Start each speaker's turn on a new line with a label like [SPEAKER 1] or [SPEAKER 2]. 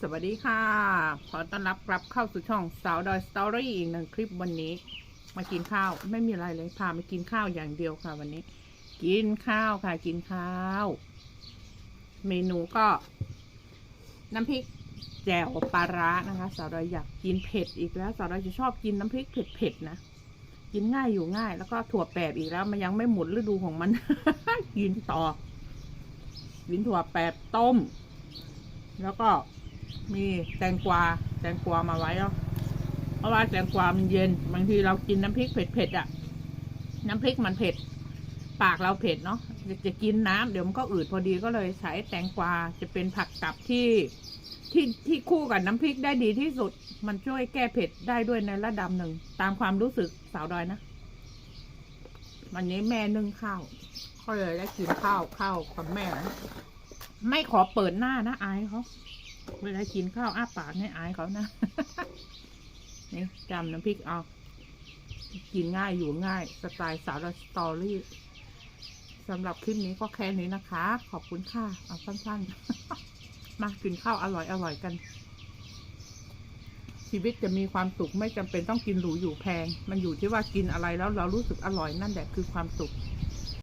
[SPEAKER 1] สวัสดีค่ะ ขอต้อนรับกลับเข้าสู่ช่องสาวดอยสตอรี่อีกหนึ่งคลิปวันนี้ มากินข้าวไม่มีอะไรเลยพามากินข้าวอย่างเดียวค่ะวันนี้ กินข้าวค่ะกินข้าว เมนูก็ น้ำพริกแจ่วปลาร้านะคะ สาวดอยอยากกินเผ็ดอีกแล้ว สาวดอยจะชอบกินน้ำพริกเผ็ดๆนะกินง่ายอยู่ง่าย แล้วก็ถั่วแปบอีกแล้ว มันยังไม่หมดฤดูของมัน กินต่อกินถั่วแปบต้ม แล้วก็ มีแตงกวาแตงกวามาไว้แล้วเพราะว่าแตงกวามันเย็นบางทีเรากินน้ำพริกเผ็ดๆอะ น้ำพริกมันเผ็ด ปากเราเผ็ดเนาะจะจะกินน้ำเดี๋ยวมันก็อืดพอดีก็เลยใช้แตงกวาจะเป็นผักกับที่ที่ที่คู่กับน้ำพริกได้ดีที่สุด มันช่วยแก้เผ็ดได้ด้วยในระดับหนึ่ง ตามความรู้สึกสาวดอยนะ วันนี้แม่นึ่งข้าวก็เลยได้กินข้าวข้าวกับแม่ ไม่ขอเปิดหน้านะอายเขา เวลากินข้าวอ้าปากให้อายเขานะ นี่จำน้ำพริกเอากินง่ายอยู่ง่าย สไตล์สาวสตอรี่สำหรับคลิปนี้ก็แค่นี้นะคะ ขอบคุณค่ะ เอาสั้นๆ มากินข้าวอร่อยอร่อยกัน ชีวิตจะมีความสุขไม่จำเป็นต้องกินหรูอยู่แพง มันอยู่ที่ว่ากินอะไรแล้วเรารู้สึกอร่อยนั่นแหละคือความสุข